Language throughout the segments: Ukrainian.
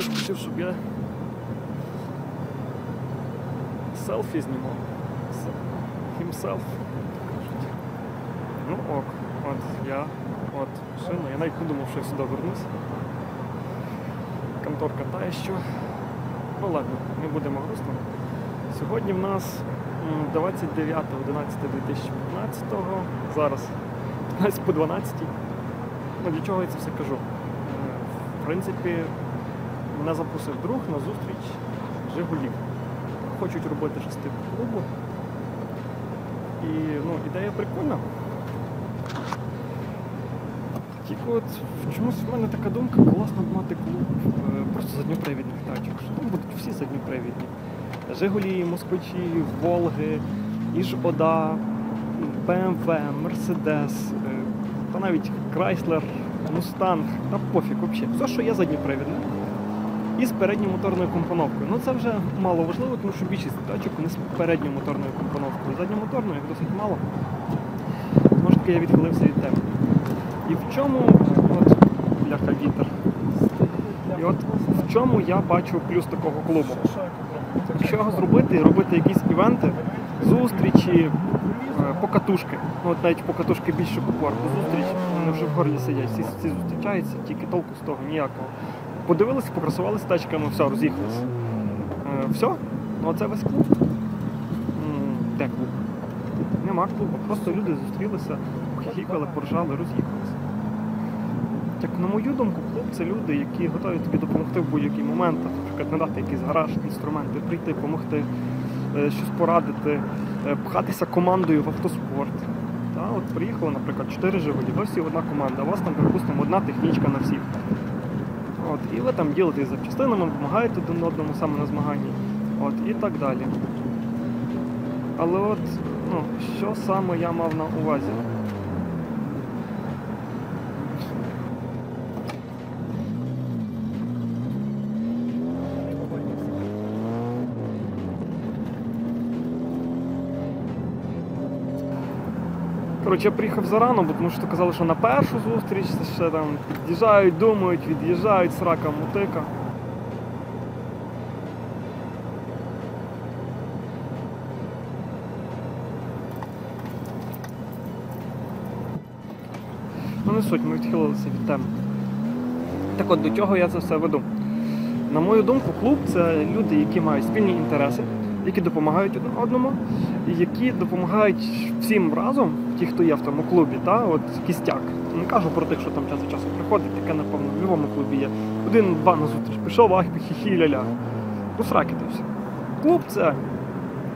хтось хотів, щоб я селфі знімав. Himself. Ну ок, от я, от машина. Я навіть не думав, що я сюди вернусь. Конторка та що. Ну ладно, не будемо грустно. Сьогодні в нас 29.11.2015, зараз 15 по 12. Ну, для чого я це все кажу? Е, В принципі, мене запросив друг на зустріч Жигулів. Хочуть робити щось типу клубу. І ну, ідея прикольна. Тільки от чомусь в мене така думка, класно мати клуб е, просто задньопривідних тачок. Там будуть всі задньопривідні. Жигулі, москвичі, Волги, Іж-Ода, БМВ, Мерседес, е, та навіть Крайслер, Мустанг, та пофіг взагалі. Все, що є задньопривідне. І з передньою моторною компоновкою. Ну це вже мало важливо, тому що більшість тачок вони з передньою моторною компоновкою. Задньомоторною їх досить мало. Ж таки, я відхилився від теми. І в чому от бляха вітер. І от в чому я бачу плюс такого клубу. Якщо його зробити робити якісь івенти, зустрічі, е, покатушки. Ну от навіть покатушки більше популярні. Зустріч, вони вже в горлі сидять, всі, всі зустрічаються, тільки толку з того ніякого. Подивилися, покрасувалися тачками, все, роз'їхалися. Е, все, ну оце весь клуб. Де клуб? Нема клубу. Просто люди зустрілися, хіхікали, поржали, роз'їхалися. Як на мою думку, клуб це люди, які готові тобі допомогти в будь-який момент, наприклад, надати якийсь гараж, інструменти, прийти, допомогти, е, щось порадити, е, пхатися командою в автоспорт. Та, от приїхало, наприклад, 4 Жигулі, всі одна команда, у вас там, припустимо, одна технічка на всіх. От, і ви там ділитесь запчастинами, допомагаєте один одному саме на змаганні. От, і так далі. Але от, ну, що саме я мав на увазі? Коротше, я приїхав зарано, бо тому що казали, що на першу зустріч ще там під'їжджають, думають, від'їжджають, срака мутика. Ну не суть, ми відхилилися від теми. Так от до чого я це все веду. На мою думку, клуб це люди, які мають спільні інтереси, які допомагають одному, і які допомагають всім разом, ті, хто є в тому клубі, та, от кістяк. Не кажу про тих, що там час від часу приходить, таке, напевно, в будь-якому клубі є. Один-два на зустріч пішов, ах, хі-хі, ля-ля. Ну, то все. Клуб це,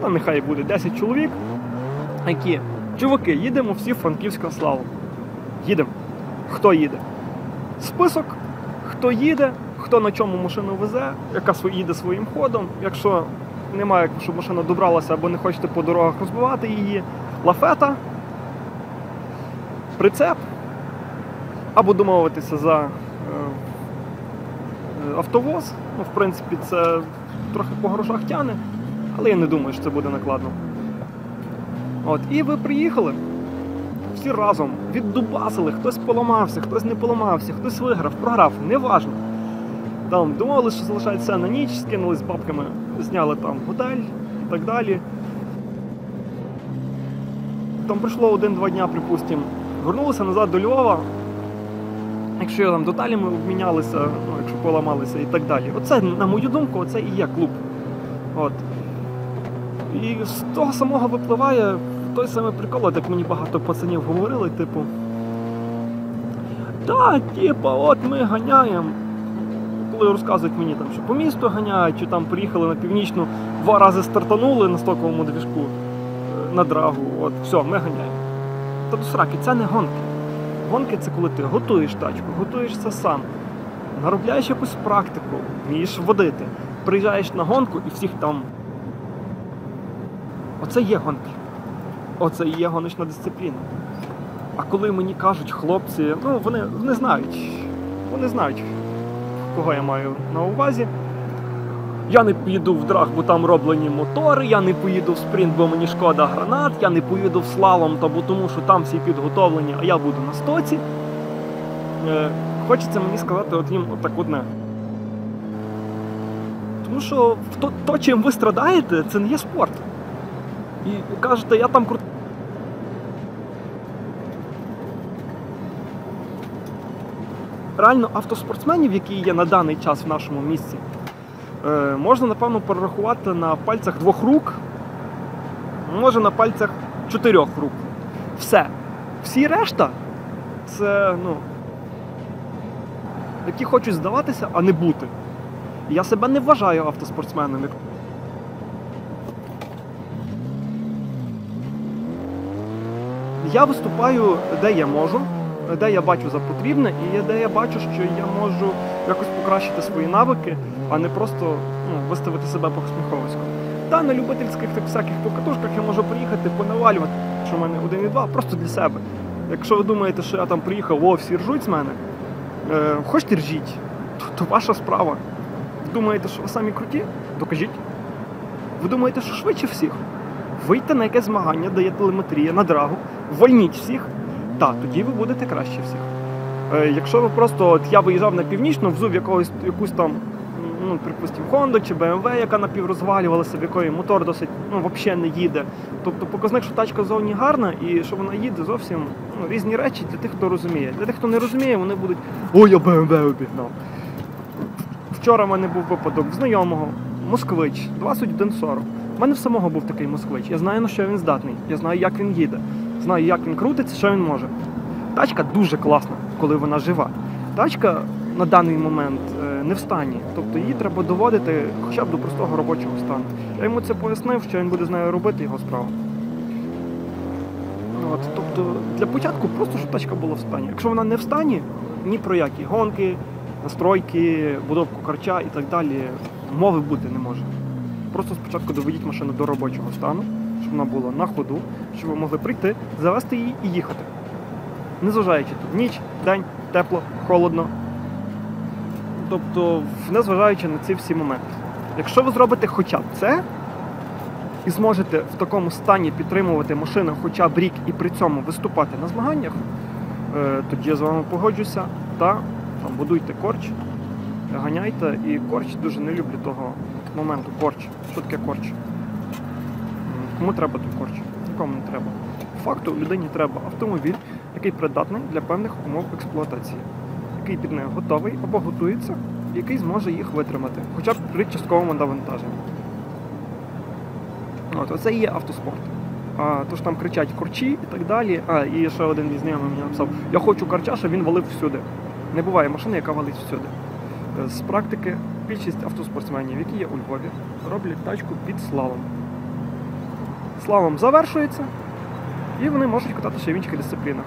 ну, нехай буде 10 чоловік, які, чуваки, їдемо всі в Франківська славу. Їдемо. Хто їде? Список, хто їде, хто на чому машину везе, яка їде своїм ходом. Якщо немає, щоб машина добралася або не хочете по дорогах розбивати її, лафета, прицеп, або домовитися за е, е, автовоз. Ну, в принципі, це трохи по грошах тяне, але я не думаю, що це буде накладно. От, і ви приїхали всі разом віддубасили, хтось поламався, хтось не поламався, хтось виграв, програв, неважно. Там думали, що залишається на ніч, скинулись бабками, зняли там готель і так далі. Там пройшло один-два дня, припустимо, вернулися назад до Львова. Якщо там деталями обмінялися, ну, якщо поламалися і так далі. Оце, на мою думку, оце і є клуб. От. І з того самого випливає той самий прикол, як мені багато пацанів говорили, типу. Та, типа, от ми ганяємо. Коли розказують мені, там, що по місту ганяють, чи там приїхали на північну, два рази стартанули на стоковому двіжку е, на драгу, от, все, ми ганяємо. Та до сраки, це не гонки. Гонки це коли ти готуєш тачку, готуєш це сам, наробляєш якусь практику, вмієш водити, приїжджаєш на гонку і всіх там. Оце є гонки. Оце і є гоночна дисципліна. А коли мені кажуть хлопці, ну вони, вони знають, вони знають, кого я маю на увазі. Я не поїду в драг, бо там роблені мотори, я не поїду в спринт, бо мені шкода гранат, я не поїду в слалом, бо тому що там всі підготовлені, а я буду на стоці. Е, хочеться мені сказати от їм отак одне. Тому що то, то, чим ви страдаєте, це не є спорт. І кажете, я там крут. Реально автоспортсменів, які є на даний час в нашому місті, е, можна, напевно, перерахувати на пальцях двох рук, може на пальцях чотирьох рук. Все. Всі решта це, ну, які хочуть здаватися, а не бути. Я себе не вважаю автоспортсменом. Я виступаю де я можу, де я бачу за потрібне, і де я бачу, що я можу якось покращити свої навики, а не просто ну, виставити себе по-сміховиську. Та на любительських так всяких покатушках я можу приїхати, понавалювати, що в мене один і два, просто для себе. Якщо ви думаєте, що я там приїхав, о, всі ржуть з мене, е, хочете ржіть, то, то ваша справа. Ви думаєте, що ви самі круті? Докажіть. Ви думаєте, що швидше всіх? Вийти на якесь змагання, де є телеметрія на драгу, вольніть всіх, та тоді ви будете краще всіх. Е, якщо ви просто, от я виїжджав на північну, взув якогось, якусь там, ну, припустимо, Honda чи BMW, яка напіврозвалювалася, в якої мотор досить ну, взагалі не їде. Тобто показник, що тачка зовні гарна і що вона їде зовсім ну, різні речі для тих, хто розуміє. Для тих, хто не розуміє, вони будуть ой, я BMW обігнав. Вчора в мене був випадок знайомого, москвич, 2140. У мене в самого був такий москвич. Я знаю, на що він здатний. Я знаю, як він їде. Знаю, як він крутиться, що він може. Тачка дуже класна, коли вона жива. Тачка на даний момент е, не в стані. Тобто її треба доводити хоча б до простого робочого стану. Я йому це пояснив, що він буде з нею робити його справу. От, тобто для початку просто щоб тачка була в стані. Якщо вона не в стані, ні про які гонки, настройки, будовку карча і так далі мови бути не може. Просто спочатку доведіть машину до робочого стану, щоб вона була на ходу, щоб ви могли прийти, завести її і їхати. Незважаючи тут ніч, день, тепло, холодно. Тобто, незважаючи на ці всі моменти. Якщо ви зробите хоча б це, і зможете в такому стані підтримувати машину хоча б рік і при цьому виступати на змаганнях, е, тоді я з вами погоджуся та там, будуйте корч, ганяйте. І корч дуже не люблю того моменту. Корч. Що таке корч? Кому треба той корч? Нікому не треба. Факту людині треба автомобіль, який придатний для певних умов експлуатації, який під нею готовий або готується, який зможе їх витримати, хоча б при частковому навантаженні. От, оце і є автоспорт. А, то ж там кричать корчі і так далі. А, і ще один мій знайомий мені написав, я хочу корча, щоб він валив всюди. Не буває машини, яка валить всюди. Е, З практики більшість автоспортсменів, які є у Львові, роблять тачку під слалом. Слалом завершується, і вони можуть кататися в інших дисциплінах.